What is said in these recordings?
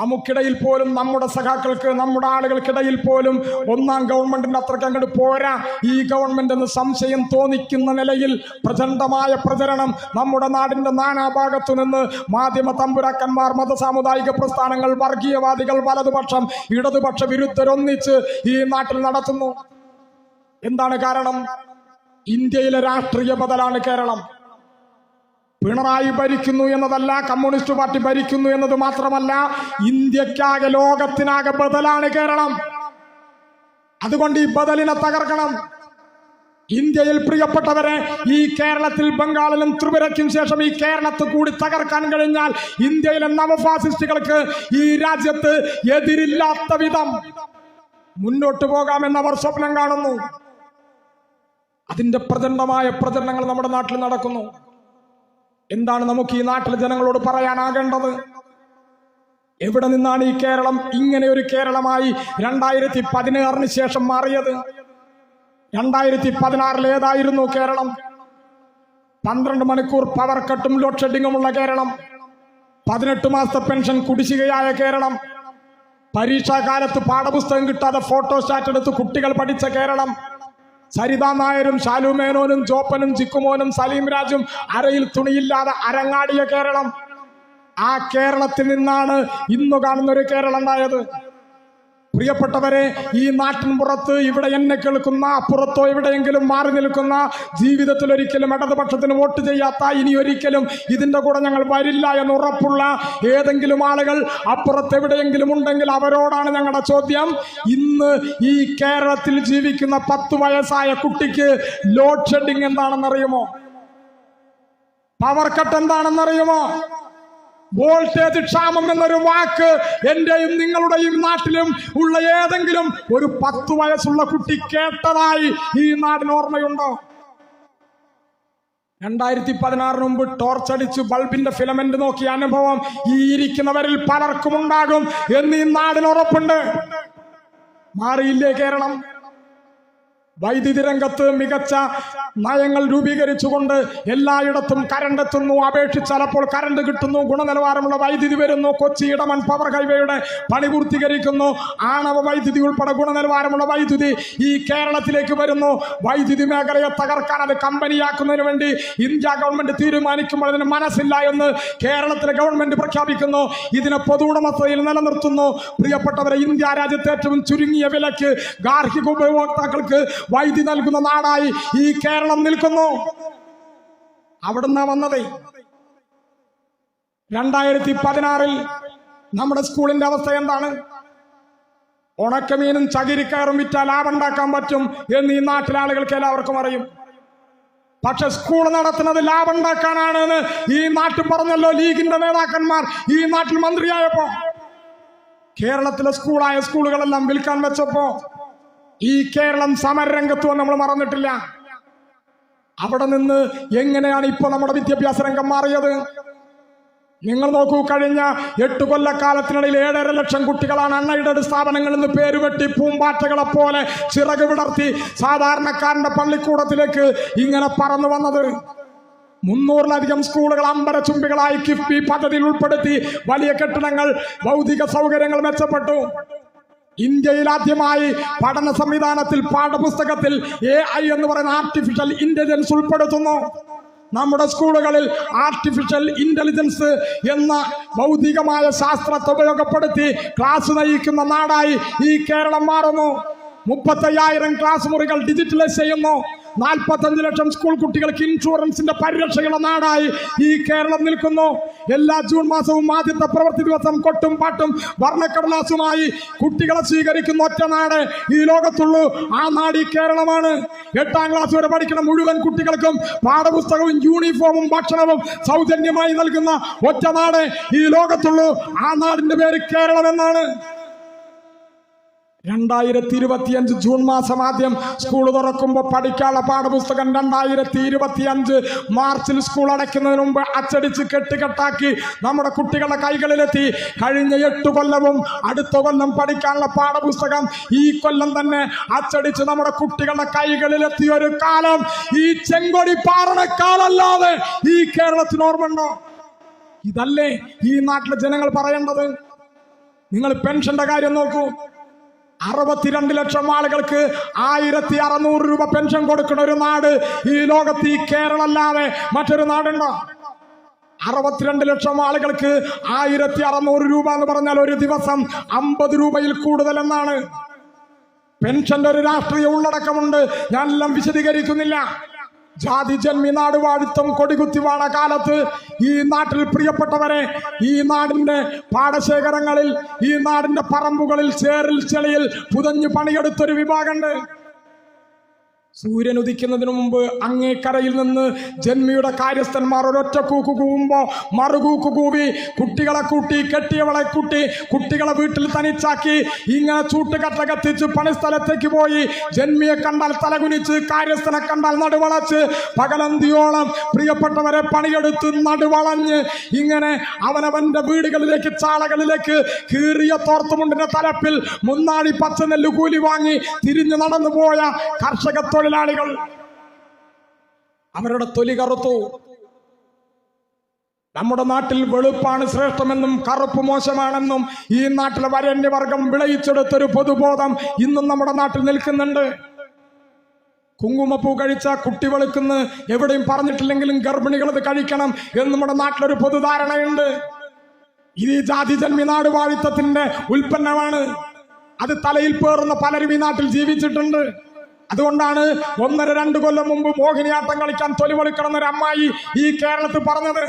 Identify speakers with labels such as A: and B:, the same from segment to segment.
A: നമുക്കിടയിൽ പോലും നമ്മുടെ സഖാക്കൾക്ക് നമ്മുടെ ആളുകൾക്കിടയിൽ പോലും ഒന്നാം ഗവൺമെന്റിന്റെ അത്രയ്ക്ക് അങ്ങോട്ട് പോരാ. ഈ ഗവൺമെന്റ് എന്ന് സംശയം തോന്നിക്കുന്ന നിലയിൽ പ്രചണ്ഡമായ പ്രചരണം നമ്മുടെ നാടിന്റെ നാനാഭാഗത്തു നിന്ന് മാധ്യമ തമ്പുരാക്കന്മാർ മതസാമുദായിക പ്രസ്ഥാനങ്ങൾ വർഗീയവാദികൾ വലതുപക്ഷം ഇടതുപക്ഷ വിരുദ്ധരൊന്നിച്ച് ഈ നാട്ടിൽ നടത്തുന്നു. എന്താണ് കാരണം? ഇന്ത്യയിലെ രാഷ്ട്രീയ ബദലാണ് കേരളം. പിണറായി ഭരിക്കുന്നു എന്നതല്ല കമ്മ്യൂണിസ്റ്റ് പാർട്ടി ഭരിക്കുന്നു എന്നത് മാത്രമല്ല ഇന്ത്യക്കാകെ ലോകത്തിനാകെ ബദലാണ് കേരളം. അതുകൊണ്ട് ഈ ബദലിനെ തകർക്കണം. ഇന്ത്യയിൽ പ്രിയപ്പെട്ടവരെ ഈ കേരളത്തിൽ ബംഗാളിലും ത്രിപുരയ്ക്കും ശേഷം ഈ കേരളത്തിൽ കൂടി തകർക്കാൻ കഴിഞ്ഞാൽ ഇന്ത്യയിലെ നവഫാസിസ്റ്റുകൾക്ക് ഈ രാജ്യത്ത് എതിരില്ലാത്ത വിധം മുന്നോട്ട് പോകാമെന്ന് അവർ സ്വപ്നം കാണുന്നു. അതിന്റെ പ്രചണ്ഡമായ പ്രചരണങ്ങൾ നമ്മുടെ നാട്ടിൽ നടക്കുന്നു. എന്താണ് നമുക്ക് ഈ നാട്ടിലെ ജനങ്ങളോട് പറയാനാകേണ്ടത്? എവിടെ നിന്നാണ് ഈ കേരളം ഇങ്ങനെ ഒരു കേരളമായി രണ്ടായിരത്തി പതിനാറിന് ശേഷം മാറിയത്? രണ്ടായിരത്തി പതിനാറിൽ ഏതായിരുന്നു കേരളം? പന്ത്രണ്ട് മണിക്കൂർ പവർ കട്ടും ലോഡ് ഷെഡിങ്ങുമുള്ള കേരളം. പതിനെട്ട് മാസത്തെ പെൻഷൻ കുടിശ്ശികയായ കേരളം. പരീക്ഷാകാലത്ത് പാഠപുസ്തകം കിട്ടാതെ ഫോട്ടോസ്റ്റാറ്റ് എടുത്ത് കുട്ടികൾ പഠിച്ച കേരളം. സരിത നായരും ശാലുമേനോനും ജോപ്പനും ചിക്കുമോനും സലീം രാജും അരയിൽ തുണിയില്ലാതെ അരങ്ങാടിയ കേരളം. ആ കേരളത്തിൽ നിന്നാണ് ഇന്ന് കാണുന്ന ഒരു കേരളം ഉണ്ടായത്. പ്രിയപ്പെട്ടവരെ ഈ നാട്ടിൻ പുറത്ത് ഇവിടെ എന്നെ കേൾക്കുന്ന അപ്പുറത്തോ എവിടെയെങ്കിലും മാറി നിൽക്കുന്ന ജീവിതത്തിൽ ഒരിക്കലും ഇടതുപക്ഷത്തിന് വോട്ട് ചെയ്യാത്ത ഇനി ഒരിക്കലും ഇതിന്റെ കൂടെ ഞങ്ങൾ വരില്ല എന്ന് ഉറപ്പുള്ള ഏതെങ്കിലും ആളുകൾ അപ്പുറത്ത് എവിടെയെങ്കിലും ഉണ്ടെങ്കിൽ അവരോടാണ് ഞങ്ങളുടെ ചോദ്യം. ഇന്ന് ഈ കേരളത്തിൽ ജീവിക്കുന്ന പത്ത് വയസ്സായ കുട്ടിക്ക് ലോഡ് ഷെഡിങ് എന്താണെന്നറിയുമോ? പവർ കട്ട് എന്താണെന്നറിയുമോ? വോൾട്ടേജ് ക്ഷാമം എന്നൊരു വാക്ക് എന്റെയും നിങ്ങളുടെയും നാട്ടിലും ഉള്ള ഏതെങ്കിലും ഒരു പത്ത് വയസ്സുള്ള കുട്ടി കേട്ടതായി ഈ നാടിന് ഓർമ്മയുണ്ടോ? രണ്ടായിരത്തി പതിനാറിന് മുമ്പ് ടോർച്ചടിച്ച് ബൾബിന്റെ ഫിലമെന്റ് നോക്കിയ അനുഭവം ഈ ഇരിക്കുന്നവരിൽ പലർക്കും ഉണ്ടാകും എന്ന് ഈ നാടിന് ഉറപ്പുണ്ട്. മാറിയില്ലേ കേരളം? വൈദ്യുതി രംഗത്ത് മികച്ച നയങ്ങൾ രൂപീകരിച്ചുകൊണ്ട് എല്ലായിടത്തും കരണ്ട് എത്തുന്നു. അപേക്ഷിച്ച് ചിലപ്പോൾ കരണ്ട് കിട്ടുന്നു. ഗുണനിലവാരമുള്ള വൈദ്യുതി വരുന്നു. കൊച്ചി ഇടമൺ പവർ ഹൈവേയുടെ പണി പൂർത്തീകരിക്കുന്നു. ആണവ വൈദ്യുതി ഉൾപ്പെടെ ഗുണനിലവാരമുള്ള വൈദ്യുതി ഈ കേരളത്തിലേക്ക് വരുന്നു. വൈദ്യുതി മേഖലയെ തകർക്കാൻ അത് കമ്പനിയാക്കുന്നതിന് വേണ്ടി ഇന്ത്യ ഗവൺമെന്റ് തീരുമാനിക്കുമ്പോൾ അതിന് മനസ്സില്ല എന്ന് കേരളത്തിലെ ഗവൺമെന്റ് പ്രഖ്യാപിക്കുന്നു. ഇതിനെ പൊതുവുടമസ്ഥയിൽ നിലനിർത്തുന്നു. പ്രിയപ്പെട്ടവരെ ഇന്ത്യ രാജ്യത്തെ ഏറ്റവും ചുരുങ്ങിയ വിലക്ക് ഗാർഹിക ഉപഭോക്താക്കൾക്ക് വൈദ്യുതി നൽകുന്ന നാടായി ഈ കേരളം നിൽക്കുന്നു. അവിടുന്ന് വന്നതേ? രണ്ടായിരത്തി പതിനാറിൽ നമ്മുടെ സ്കൂളിന്റെ അവസ്ഥ എന്താണ്? ഉണക്കമീനും ചകിരിക്കയറും വിറ്റാൽ ലാഭമുണ്ടാക്കാൻ പറ്റും എന്ന് ഈ നാട്ടിലെ ആളുകൾക്ക് എല്ലാവർക്കും അറിയും. പക്ഷെ സ്കൂൾ നടത്തുന്നത് ലാഭം ഉണ്ടാക്കാനാണ് എന്ന് ഈ നാട്ടിൽ പറഞ്ഞല്ലോ ലീഗിന്റെ നേതാക്കന്മാർ ഈ നാട്ടിൽ മന്ത്രിയായപ്പോ കേരളത്തിലെ സ്കൂളായ സ്കൂളുകളെല്ലാം വിൽക്കാൻ വെച്ചപ്പോ ഈ കേരളം സമരരംഗത്തും നമ്മൾ മറന്നിട്ടില്ല. അവിടെ നിന്ന് എങ്ങനെയാണ് ഇപ്പൊ നമ്മുടെ വിദ്യാഭ്യാസ രംഗം മാറിയത്? നിങ്ങൾ നോക്കൂ കഴിഞ്ഞ എട്ട് കൊല്ലക്കാലത്തിനിടയിൽ ഏഴര ലക്ഷം കുട്ടികളാണ് അണ്ണയുടെ സ്ഥാപനങ്ങളിൽ നിന്ന് പേരുവെട്ടി പൂമ്പാറ്റകളെ പോലെ ചിറക് വിടർത്തി സാധാരണക്കാരന്റെ പള്ളിക്കൂടത്തിലേക്ക് ഇങ്ങനെ പറന്നു വന്നത്. മുന്നൂറിലധികം സ്കൂളുകൾ അമ്പരചുംബികളായി കിഫ്ബി പദ്ധതിയിൽ ഉൾപ്പെടുത്തി വലിയ കെട്ടിടങ്ങൾ ഭൗതിക സൗകര്യങ്ങൾ മെച്ചപ്പെട്ടു. ഇന്ത്യയിൽ ആദ്യമായി പഠന സംവിധാനത്തിൽ പാഠപുസ്തകത്തിൽ എ ഐ എന്ന് പറയുന്ന ആർട്ടിഫിഷ്യൽ ഇന്റലിജൻസ് ഉൾപ്പെടുത്തുന്നു. നമ്മുടെ സ്കൂളുകളിൽ ആർട്ടിഫിഷ്യൽ ഇന്റലിജൻസ് എന്ന ഭൗതികമായ ശാസ്ത്രത്തെ ഉപയോഗപ്പെടുത്തി ക്ലാസ് നയിക്കുന്ന നാടായി ഈ കേരളം മാറുന്നു. മുപ്പത്തയ്യായിരം ക്ലാസ് മുറികൾ ഡിജിറ്റലൈസ് ചെയ്യുന്നു. നാൽപ്പത്തഞ്ച് ലക്ഷം സ്കൂൾ കുട്ടികൾക്ക് ഇൻഷുറൻസിന്റെ പരിരക്ഷയുള്ള നാടായി ഈ കേരളം നിൽക്കുന്നു. എല്ലാ ജൂൺ മാസവും ആദ്യത്തെ പ്രവൃത്തി ദിവസം കൊട്ടും പാട്ടും വർണക്കടലാസുമായി കുട്ടികളെ സ്വീകരിക്കുന്ന ഒറ്റ നാട് ഈ ലോകത്തുള്ളൂ. ആ നാട് ഈ കേരളമാണ്. എട്ടാം ക്ലാസ് വരെ പഠിക്കുന്ന മുഴുവൻ കുട്ടികൾക്കും പാഠപുസ്തകവും യൂണിഫോമും ഭക്ഷണവും സൗജന്യമായി നൽകുന്ന ഒറ്റ നാട് ഈ ലോകത്തുള്ളൂ. ആ നാടിന്റെ പേര് കേരളം എന്നാണ് രണ്ടായിരത്തി ഇരുപത്തിയഞ്ച് ജൂൺ മാസം ആദ്യം സ്കൂൾ തുറക്കുമ്പോൾ പഠിക്കാനുള്ള പാഠപുസ്തകം രണ്ടായിരത്തി ഇരുപത്തിയഞ്ച് മാർച്ചിൽ സ്കൂൾ അടയ്ക്കുന്നതിന് മുമ്പ് അച്ചടിച്ച് കെട്ടുകെട്ടാക്കി നമ്മുടെ കുട്ടികളുടെ കൈകളിലെത്തി. കഴിഞ്ഞ എട്ട് കൊല്ലവും അടുത്ത കൊല്ലം പഠിക്കാനുള്ള പാഠപുസ്തകം ഈ കൊല്ലം തന്നെ അച്ചടിച്ച് നമ്മുടെ കുട്ടികളുടെ കൈകളിലെത്തിയ ഒരു കാലം. ഈ ചെങ്കൊടി പാറണക്കാലല്ലാതെ ഈ കേരളത്തിന് ഓർമ്മയുണ്ടോ? ഇതല്ലേ ഈ നാട്ടിലെ ജനങ്ങൾ പറയേണ്ടത്? നിങ്ങൾ പെൻഷന്റെ കാര്യം നോക്കൂ. അറുപത്തിരണ്ട് ലക്ഷം ആളുകൾക്ക് ആയിരത്തി അറുന്നൂറ് രൂപ പെൻഷൻ കൊടുക്കുന്ന ഒരു നാട് ഈ ലോകത്ത് ഈ കേരളം അല്ലാതെ മറ്റൊരു നാടുണ്ടോ? അറുപത്തിരണ്ട് ലക്ഷം ആളുകൾക്ക് ആയിരത്തി അറുന്നൂറ് രൂപ എന്ന് പറഞ്ഞാൽ ഒരു ദിവസം അമ്പത് രൂപയിൽ കൂടുതൽ എന്നാണ് പെൻഷന്റെ ഒരു രാഷ്ട്രീയ ഉള്ളടക്കമുണ്ട്. ഞാനെല്ലാം വിശദീകരിക്കുന്നില്ല. ജാതി ജന്മി നാടുവാഴിത്തം കൊടികുത്തി വാണ കാലത്ത് ഈ നാട്ടിൽ പ്രിയപ്പെട്ടവരെ ഈ നാടിന്റെ പാടശേഖരങ്ങളിൽ ഈ നാടിന്റെ പറമ്പുകളിൽ ചേറിൽ ചെളിയിൽ പുതഞ്ഞു പണിയെടുത്തൊരു വിഭാഗമുണ്ട്. സൂര്യൻ ഉദിക്കുന്നതിന് മുമ്പ് അങ്ങേക്കരയിൽ നിന്ന് ജന്മിയുടെ കാര്യസ്ഥന്മാർ ഒരൊറ്റ കൂക്ക് കൂവുമ്പോൾ മറുകൂക്ക് കൂവി കുട്ടികളെ കൂട്ടി കെട്ടിയവളെ കൂട്ടി കുട്ടികളെ വീട്ടിൽ തനിച്ചാക്കി. ഇങ്ങനെ ചൂട്ടുകട്ട കത്തിച്ച് പണിസ്ഥലത്തേക്ക് പോയി. ജന്മിയെ കണ്ടാൽ തലകുനിച്ച് കാര്യസ്ഥനെ കണ്ടാൽ നടുവളച്ച്. പകലന്തിയോളം പ്രിയപ്പെട്ടവരെ പണിയെടുത്ത് നടുവളഞ്ഞ് ഇങ്ങനെ അവനവന്റെ വീടുകളിലേക്ക് ചാളകളിലേക്ക് കീറിയ തോർത്തുമുണ്ടിന്റെ തലപ്പിൽ മുന്നാടി പച്ചനെല്ല് കൂലി വാങ്ങി തിരിഞ്ഞു നടന്നു പോയ കർഷക തൊഴിലാളികൾ അവരുടെ തൊലി കറുത്തു. നമ്മുടെ നാട്ടിൽ വെളുപ്പാണ് ശ്രേഷ്ഠമെന്നും കറുപ്പ് മോശമാണെന്നും ഈ നാട്ടിലെ വരണ്യവർഗം വിളയിച്ചെടുത്തൊരു പൊതുബോധം ഇന്നും നമ്മുടെ നാട്ടിൽ നിൽക്കുന്നുണ്ട്. കുങ്കുമപ്പൂ കഴിച്ച കുട്ടി വെളുക്കുന്ന എവിടെയും പറഞ്ഞിട്ടില്ലെങ്കിലും ഗർഭിണികൾ അത് കഴിക്കണം എന്ന് നമ്മുടെ നാട്ടിലൊരു പൊതുധാരണയുണ്ട്. ഇത് ഈ ജാതി ജന്മി നാട് വാഴിത്തത്തിന്റെ ഉൽപ്പന്നമാണ്. അത് തലയിൽ പേറുന്ന പലരും ഈ നാട്ടിൽ ജീവിച്ചിട്ടുണ്ട്. അതുകൊണ്ടാണ് ഒന്നര രണ്ട് കൊല്ലം മുമ്പ് മോഹിനിയാട്ടം കളിക്കാൻ തൊലിവെളുക്കണം ഒരു അമ്മായി ഈ കേരളത്തിൽ പറഞ്ഞത്.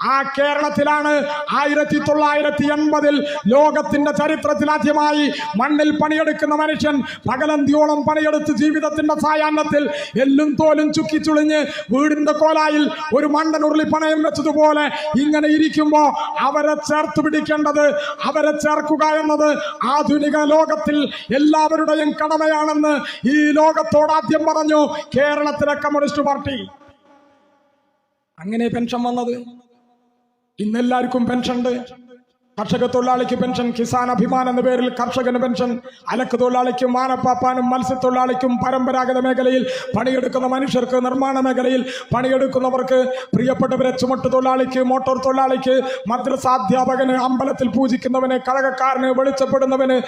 A: ആ കേരളത്തിലാണ് ആയിരത്തി തൊള്ളായിരത്തി എൺപതിൽ ലോകത്തിന്റെ ചരിത്രത്തിൽ ആദ്യമായി മണ്ണിൽ പണിയെടുക്കുന്ന മനുഷ്യൻ പകലന്തിയോളം പണിയെടുത്ത് ജീവിതത്തിന്റെ സായാഹ്നത്തിൽ എല്ലും തോലും ചുക്കി ചുളിഞ്ഞ് വീടിന്റെ കോലായിൽ ഒരു മണ്ണൻ ഉരുളി പണയം വെച്ചതുപോലെ ഇങ്ങനെ ഇരിക്കുമ്പോൾ അവരെ ചേർത്ത് പിടിക്കേണ്ടത് അവരെ ചേർക്കുക എന്നത് ആധുനിക ലോകത്തിൽ എല്ലാവരുടെയും കടമയാണെന്ന് ഈ ലോകത്തോടാദ്യം പറഞ്ഞു കേരളത്തിലെ കമ്മ്യൂണിസ്റ്റ് പാർട്ടി. അങ്ങനെ പെൻഷൻ വന്നത്. ഇന്നെല്ലാവർക്കും പെൻഷൻ ഉണ്ട് കർഷക തൊഴിലാളിക്ക് പെൻഷൻ കിസാൻ അഭിമാൻ എന്ന പേരിൽ കർഷകന് പെൻഷൻ അലക്ക് തൊഴിലാളിക്കും മാനപ്പാപ്പാനും മത്സ്യത്തൊഴിലാളിക്കും പരമ്പരാഗത മേഖലയിൽ പണിയെടുക്കുന്ന മനുഷ്യർക്ക് നിർമ്മാണ മേഖലയിൽ പണിയെടുക്കുന്നവർക്ക് പ്രിയപ്പെട്ടവരെ ചുമട്ട് തൊഴിലാളിക്ക് മോട്ടോർ തൊഴിലാളിക്ക് മദ്രസാധ്യാപകന് അമ്പലത്തിൽ പൂജിക്കുന്നവന് കഴകക്കാരന് വെളിച്ചപ്പെടുന്നവന്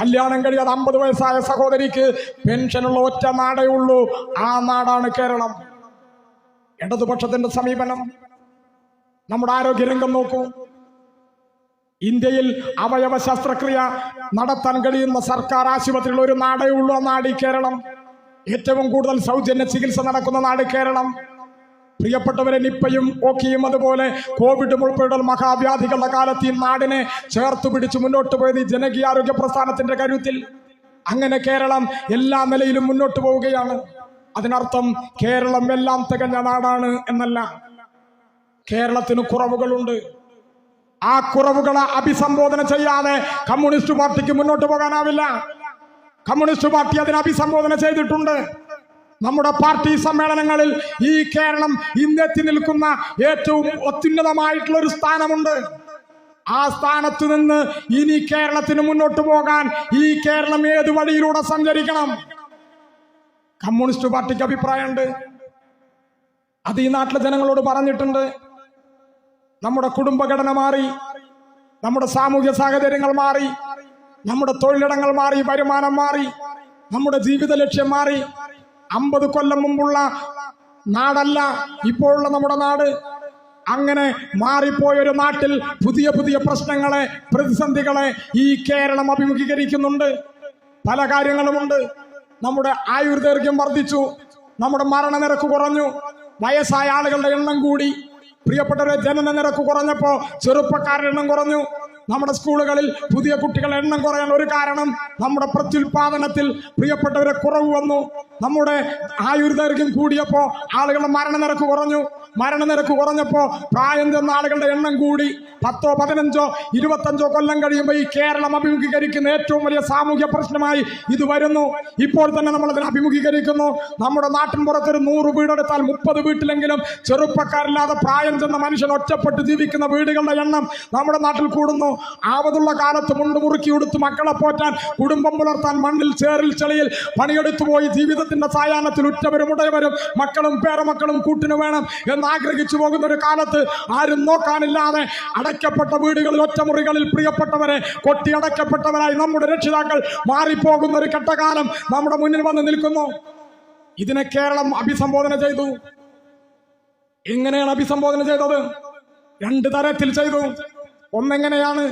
A: കല്യാണം കഴിയാതെ അമ്പത് വയസ്സായ സഹോദരിക്ക് പെൻഷനുള്ള ഒറ്റ നാടേ ഉള്ളൂ. ആ നാടാണ് കേരളം. ഇടതുപക്ഷത്തിന്റെ സമീപനം നമ്മുടെ ആരോഗ്യരംഗം നോക്കൂ. ഇന്ത്യയിൽ അവയവ ശസ്ത്രക്രിയ നടത്താൻ കഴിയുന്ന സർക്കാർ ആശുപത്രികൾ ഒരു നാടേ ഉള്ളൂ നാട് ഈ കേരളം. ഏറ്റവും കൂടുതൽ സൗജന്യ ചികിത്സ നടക്കുന്ന നാട് കേരളം. പ്രിയപ്പെട്ടവരെ നിപ്പയും ഓക്കിയും അതുപോലെ കോവിഡും ഉൾപ്പെടെയുള്ള മഹാവ്യാധികളുടെ കാലത്ത് ഈ നാടിനെ ചേർത്ത് പിടിച്ച് മുന്നോട്ട് പോയത് ഈ ജനകീയാരോഗ്യ പ്രസ്ഥാനത്തിന്റെ കരുത്തിൽ അങ്ങനെ കേരളം എല്ലാ നിലയിലും മുന്നോട്ട് പോവുകയാണ്. അതിനർത്ഥം കേരളം എല്ലാം തികഞ്ഞ നാടാണ് എന്നല്ല. കേരളത്തിന് കുറവുകളുണ്ട്. ആ കുറവുകളെ അഭിസംബോധന ചെയ്യാതെ കമ്മ്യൂണിസ്റ്റ് പാർട്ടിക്ക് മുന്നോട്ട് പോകാനാവില്ല. കമ്മ്യൂണിസ്റ്റ് പാർട്ടി അതിനെ അഭിസംബോധന ചെയ്തിട്ടുണ്ട്. നമ്മുടെ പാർട്ടി സമ്മേളനങ്ങളിൽ ഈ കേരളം ഇന്നെത്തി നിൽക്കുന്ന ഏറ്റവും അത്യുന്നതമായിട്ടുള്ള ഒരു സ്ഥാനമുണ്ട്. ആ സ്ഥാനത്ത് നിന്ന് ഇനി കേരളത്തിന് മുന്നോട്ട് പോകാൻ ഈ കേരളം ഏത് വഴിയിലൂടെ സഞ്ചരിക്കണം? കമ്മ്യൂണിസ്റ്റ് പാർട്ടിക്ക് അഭിപ്രായമുണ്ട്. അത് ഈ നാട്ടിലെ ജനങ്ങളോട് പറഞ്ഞിട്ടുണ്ട്. നമ്മുടെ കുടുംബഘടന മാറി നമ്മുടെ സാമൂഹ്യ സാഹചര്യങ്ങൾ മാറി നമ്മുടെ തൊഴിലിടങ്ങൾ മാറി വരുമാനം മാറി നമ്മുടെ ജീവിത ലക്ഷ്യം മാറി. അമ്പത് കൊല്ലം മുമ്പുള്ള നാടല്ല ഇപ്പോഴുള്ള നമ്മുടെ നാട്. അങ്ങനെ മാറിപ്പോയൊരു നാട്ടിൽ പുതിയ പുതിയ പ്രശ്നങ്ങളെ പ്രതിസന്ധികളെ ഈ കേരളം അഭിമുഖീകരിക്കുന്നുണ്ട്. പല കാര്യങ്ങളുമുണ്ട്. നമ്മുടെ ആയുർദൈർഘ്യം വർദ്ധിച്ചു. നമ്മുടെ മരണനിരക്ക് കുറഞ്ഞു. വയസ്സായ ആളുകളുടെ എണ്ണം കൂടി. പ്രിയപ്പെട്ടവരെ ജനന നിരക്ക് കുറഞ്ഞപ്പോ ചെറുപ്പക്കാരുടെ എണ്ണം കുറഞ്ഞു. നമ്മുടെ സ്കൂളുകളിൽ പുതിയ കുട്ടികളുടെ എണ്ണം കുറയാൻ ഒരു കാരണം നമ്മുടെ പ്രത്യുൽപാദനത്തിൽ പ്രിയപ്പെട്ടവരെ കുറവ് വന്നു. നമ്മുടെ ആയുർദൈർഘ്യം കൂടിയപ്പോ ആളുകളുടെ മരണനിരക്ക് കുറഞ്ഞു. മരണനിരക്ക് കുറഞ്ഞപ്പോൾ പ്രായം ചെന്ന ആളുകളുടെ എണ്ണം കൂടി. പത്തോ പതിനഞ്ചോ ഇരുപത്തഞ്ചോ കൊല്ലം കഴിയുമ്പോൾ ഈ കേരളം അഭിമുഖീകരിക്കുന്ന ഏറ്റവും വലിയ സാമൂഹ്യ പ്രശ്നമായി ഇത് വരുന്നു. ഇപ്പോൾ തന്നെ നമ്മൾ അതിനെ അഭിമുഖീകരിക്കുന്നു. നമ്മുടെ നാട്ടിൻ പുറത്തൊരു നൂറ് വീടെടുത്താൽ മുപ്പത് വീട്ടിലെങ്കിലും ചെറുപ്പക്കാരില്ലാതെ പ്രായം ചെന്ന മനുഷ്യൻ ഒറ്റപ്പെട്ട് ജീവിക്കുന്ന വീടുകളുടെ എണ്ണം നമ്മുടെ നാട്ടിൽ കൂടുന്നു. ആവതുള്ള കാലത്ത് മുണ്ട് മുറുക്കി ഉടുത്ത് മക്കളെ പോറ്റാൻ കുടുംബം പുലർത്താൻ മണ്ണിൽ ചേറിൽ ചെളിയിൽ പണിയെടുത്തു പോയി ജീവിതത്തിന്റെ സായാഹ്നത്തിൽ ഉറ്റവരും ഉടയവരും മക്കളും പേരമക്കളും കൂട്ടിന് വേണം എന്ന് ആഗ്രഹിച്ചു പോകുന്ന ഒരു കാലത്ത് ആരും നോക്കാനില്ലാതെ അടയ്ക്കപ്പെട്ട വീടുകളിൽ ഒറ്റമുറികളിൽ പ്രിയപ്പെട്ടവരെ കൊട്ടിയടക്കപ്പെട്ടവരായി നമ്മുടെ രക്ഷിതാക്കൾ മാറിപ്പോകുന്ന ഒരു ഘട്ടകാലം നമ്മുടെ മുന്നിൽ വന്ന് നിൽക്കുന്നു. ഇതിനെ കേരളം അഭിസംബോധന ചെയ്തു. എങ്ങനെയാണ് അഭിസംബോധന ചെയ്തത്? രണ്ട് തരത്തിൽ ചെയ്തു. ഒന്നെങ്ങനെയാണ്?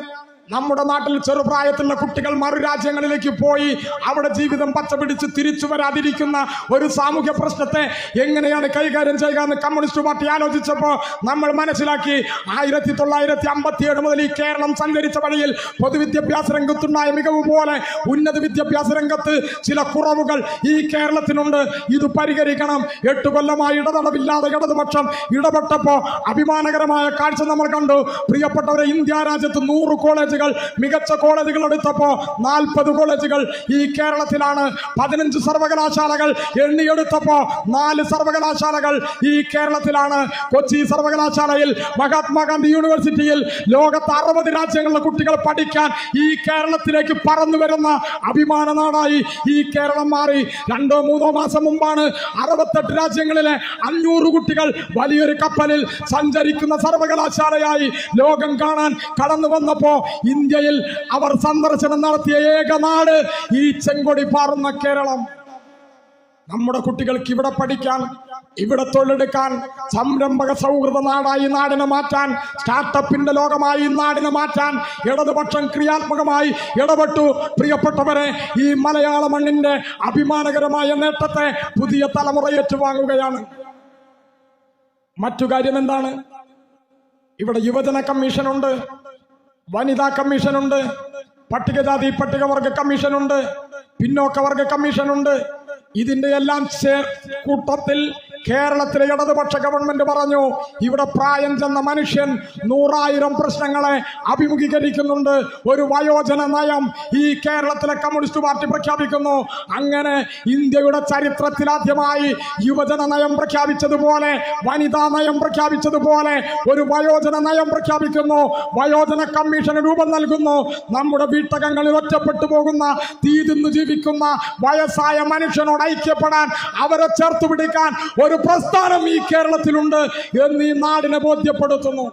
A: നമ്മുടെ നാട്ടിൽ ചെറുപ്രായത്തിലുള്ള കുട്ടികൾ മറു രാജ്യങ്ങളിലേക്ക് പോയി അവിടെ ജീവിതം പച്ചപിടിച്ച് തിരിച്ചു വരാതിരിക്കുന്ന ഒരു സാമൂഹ്യ പ്രശ്നത്തെ എങ്ങനെയാണ് കൈകാര്യം ചെയ്യുക എന്ന് കമ്മ്യൂണിസ്റ്റ് പാർട്ടി ആലോചിച്ചപ്പോൾ നമ്മൾ മനസ്സിലാക്കി ആയിരത്തി തൊള്ളായിരത്തി അമ്പത്തി ഏഴ് മുതൽ ഈ കേരളം സഞ്ചരിച്ച വഴിയിൽ പൊതുവിദ്യാഭ്യാസ രംഗത്തുണ്ടായ മികവ് പോലെ ഉന്നത വിദ്യാഭ്യാസ രംഗത്ത് ചില കുറവുകൾ ഈ കേരളത്തിനുണ്ട്. ഇത് പരിഹരിക്കണം. എട്ട് കൊല്ലമായി ഇടതടവില്ലാതെ ഇടതുപക്ഷം ഇടപെട്ടപ്പോൾ അഭിമാനകരമായ കാഴ്ച നമ്മൾ കണ്ടു. പ്രിയപ്പെട്ടവരെ ഇന്ത്യ രാജ്യത്ത് നൂറ് കോളേജുകൾ മികച്ച കോളേജുകൾ എടുത്തപ്പോൾ നാൽപ്പത് കോളേജുകൾ ഈ കേരളത്തിലാണ്. പതിനഞ്ച് സർവകലാശാലകൾ എണ്ണിയെടുത്തപ്പോൾ നാല് സർവകലാശാലകൾ ഈ കേരളത്തിലാണ്. കൊച്ചി സർവകലാശാലയിൽ മഹാത്മാഗാന്ധി യൂണിവേഴ്സിറ്റിയിൽ ലോകത്ത് അറുപത് രാജ്യങ്ങളിലെ കുട്ടികൾ പഠിക്കാൻ ഈ കേരളത്തിലേക്ക് പറന്നു വരുന്ന അഭിമാന നാടായി ഈ കേരളം മാറി. രണ്ടോ മൂന്നോ മാസം മുമ്പാണ് അറുപത്തെട്ട് രാജ്യങ്ങളിലെ അഞ്ഞൂറ് കുട്ടികൾ വലിയൊരു കപ്പലിൽ സഞ്ചരിക്കുന്ന സർവകലാശാലയായി ലോകം കാണാൻ കടന്നു വന്നപ്പോ ഇന്ത്യയിൽ അവർ സന്ദർശനം നടത്തിയ ഏക നാട് ഈ ചെങ്കൊടി പാറുന്ന കേരളം. നമ്മുടെ കുട്ടികൾക്ക് ഇവിടെ പഠിക്കാൻ ഇവിടെ തൊഴിലെടുക്കാൻ സംരംഭക സൗഹൃദ നാടായി നാടിനെ മാറ്റാൻ സ്റ്റാർട്ടപ്പിന്റെ ലോകമായി നാടിനെ മാറ്റാൻ ഇടതുപക്ഷം ക്രിയാത്മകമായി ഇടപെട്ടു. പ്രിയപ്പെട്ടവരെ ഈ മലയാള മണ്ണിന്റെ അഭിമാനകരമായ നേട്ടത്തെ പുതിയ തലമുറ ഏറ്റുവാങ്ങുകയാണ്. മറ്റു കാര്യം എന്താണ്? ഇവിടെ യുവജന കമ്മീഷനുണ്ട്. വനിതാ കമ്മീഷനുണ്ട് പട്ടികജാതി പട്ടികവർഗ കമ്മീഷനുണ്ട് പിന്നോക്കവർഗ കമ്മീഷനുണ്ട്. ഇതിന്റെ എല്ലാം കൂട്ടത്തിൽ കേരളത്തിലെ ഇടതുപക്ഷ ഗവൺമെന്റ് പറഞ്ഞു ഇവിടെ പ്രായം ചെന്ന മനുഷ്യൻ നൂറായിരം പ്രശ്നങ്ങളെ അഭിമുഖീകരിക്കുന്നുണ്ട്. ഒരു വയോജന നയം ഈ കേരളത്തിലെ കമ്മ്യൂണിസ്റ്റ് പാർട്ടി പ്രഖ്യാപിക്കുന്നു. അങ്ങനെ ഇന്ത്യയുടെ ചരിത്രത്തിലാദ്യമായി യുവജന നയം പ്രഖ്യാപിച്ചതുപോലെ വനിതാ നയം പ്രഖ്യാപിച്ചതുപോലെ ഒരു വയോജന നയം പ്രഖ്യാപിക്കുന്നു. വയോജന കമ്മീഷന് രൂപം നൽകുന്നു. നമ്മുടെ വീട്ടകങ്ങളിൽ ഒറ്റപ്പെട്ടു പോകുന്ന തീരുന്നു ജീവിക്കുന്ന വയസ്സായ മനുഷ്യനോട് ഐക്യപ്പെടാൻ അവരെ ചേർത്ത് പിടിക്കാൻ ഒരു പ്രസ്ഥാനം ഈ കേരളത്തിലുണ്ട് എന്ന് ഈ നാടിനെ ബോധ്യപ്പെടുത്തുന്നു.